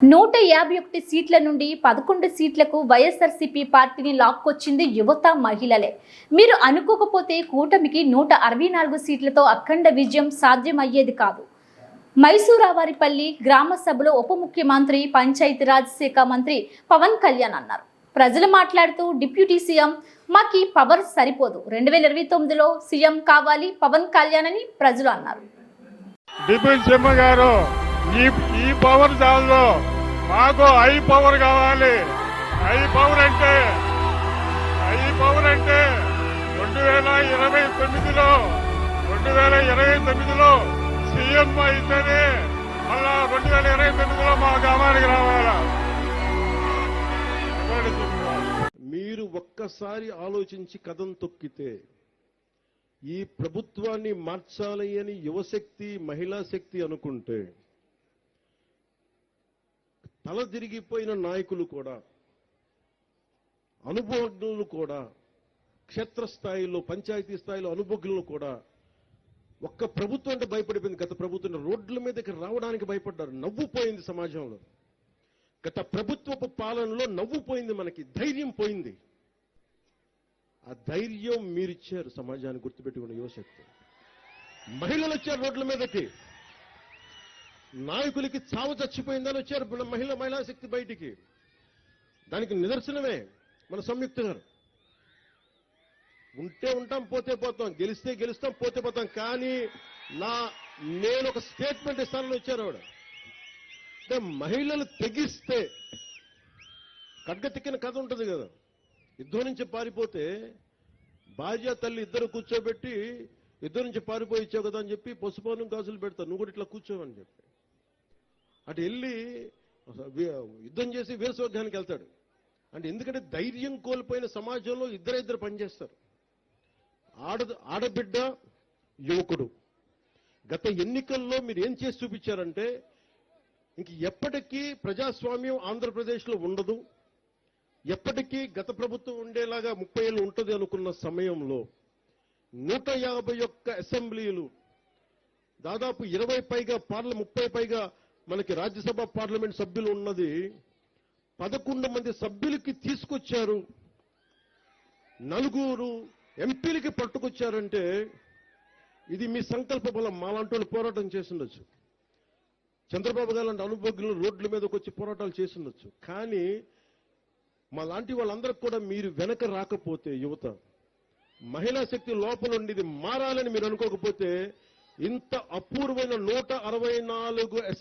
నూట యాభై ఒకటి సీట్ల నుండి పదకొండు సీట్లకు వైఎస్ఆర్సీపీ పార్టీని లాక్కొచ్చింది యువత మహిళలే. మీరు అనుకోకపోతే కూటమికి నూట అరవై నాలుగు సీట్లతో అఖండ విజయం సాధ్యమయ్యేది కాదు. మైసూరావారిపల్లి గ్రామ సభలో ఉప ముఖ్యమంత్రి పంచాయతీరాజ్ శాఖ మంత్రి పవన్ కళ్యాణ్ అన్నారు. ప్రజలు మాట్లాడుతూ డిప్యూటీ సీఎం మాకి పవర్ సరిపోదు. రెండు వేల ఇరవై తొమ్మిదిలో సీఎం కావాలి పవన్ కళ్యాణ్ అని ప్రజలు అన్నారు. డిప్యూటీ సీఎం గారు ఈ ఈ పవర్ చాలు మాకు ఐ పవర్ కావాలి. ఐ పవర్ అంటే ఐ పవర్ అంటే రెండు వేల ఇరవై తొమ్మిదిలో రెండు వేల ఇరవై తొమ్మిదిలో సీఎం అయితేనే మళ్ళా రెండు వేల ఇరవై తొమ్మిదిలో మా గ్రామానికి రావాలా? మీరు ఒక్కసారి ఆలోచించి కథం తొక్కితే ఈ ప్రభుత్వాన్ని మార్చాలి అని యువశక్తి మహిళా శక్తి అనుకుంటే తల తిరిగిపోయిన నాయకులు కూడా అనుభవజ్ఞులు కూడా క్షేత్రస్థాయిలో పంచాయతీ స్థాయిలో అనుభవజ్ఞులు కూడా ఒక్క ప్రభుత్వం అంటే భయపడిపోయింది. గత ప్రభుత్వం రోడ్ల మీదకి రావడానికి భయపడ్డారు. నవ్వుపోయింది సమాజంలో. గత ప్రభుత్వపు పాలనలో నవ్వుపోయింది మనకి. ధైర్యం పోయింది. ఆ ధైర్యం మీరిచ్చారు సమాజాన్ని గుర్తుపెట్టుకున్న యువశక్తి. మహిళలు వచ్చారు రోడ్ల మీదకి. నాయకులకి చావు చచ్చిపోయిందని వచ్చారు మన మహిళ మహిళా శక్తి బయటికి. దానికి నిదర్శనమే మన సంయుక్త గారు. ఉంటే ఉంటాం పోతే పోతాం గెలిస్తే గెలుస్తాం పోతే పోతాం కానీ నా నేను ఒక స్టేట్మెంట్ ఇస్తానని వచ్చారు ఆవిడ. అంటే మహిళలు తెగిస్తే కడ్గతిక్కిన కథ ఉంటుంది కదా. యుద్ధం నుంచి పారిపోతే భార్య తల్లి ఇద్దరు కూర్చోబెట్టి యుద్ధం నుంచి పారిపోయి ఇచ్చావు కదా అని చెప్పి పసుపాను గాజులు పెడతా నువ్వు కూడా ఇట్లా కూర్చోవని చెప్పి. అటు వెళ్ళి యుద్ధం చేసి వీరస్వర్గానికి వెళ్తాడు. అంటే ఎందుకంటే ధైర్యం కోల్పోయిన సమాజంలో ఇద్దరిద్దరు పనిచేస్తారు. ఆడ ఆడబిడ్డ యువకుడు. గత ఎన్నికల్లో మీరు ఏం చేసి చూపించారంటే ఇంక ఎప్పటికీ ప్రజాస్వామ్యం ఆంధ్రప్రదేశ్లో ఉండదు. ఎప్పటికీ గత ప్రభుత్వం ఉండేలాగా ముప్పై ఏళ్ళు ఉంటుంది అనుకున్న సమయంలో నూట యాభై ఒక్క అసెంబ్లీలు దాదాపు ఇరవై పైగా పార్ల ముప్పై పైగా మనకి రాజ్యసభ పార్లమెంట్ సభ్యులు ఉన్నది పదకొండు మంది సభ్యులకి తీసుకొచ్చారు. నలుగురు ఎంపీలకి పట్టుకొచ్చారంటే ఇది మీ సంకల్ప బలం. మాలాంటి వాళ్ళు పోరాటం చేసిండొచ్చు. చంద్రబాబు గారు లాంటి అనుభవజ్ఞులు రోడ్ల మీదకి వచ్చి పోరాటాలు చేసిండొచ్చు. కానీ మా లాంటి వాళ్ళందరికి కూడా మీరు వెనక రాకపోతే యువత మహిళా శక్తి లోపల ఉండేది మారాలని మీరు అనుకోకపోతే ఇంత అపూర్వమైన నూట అరవై నాలుగు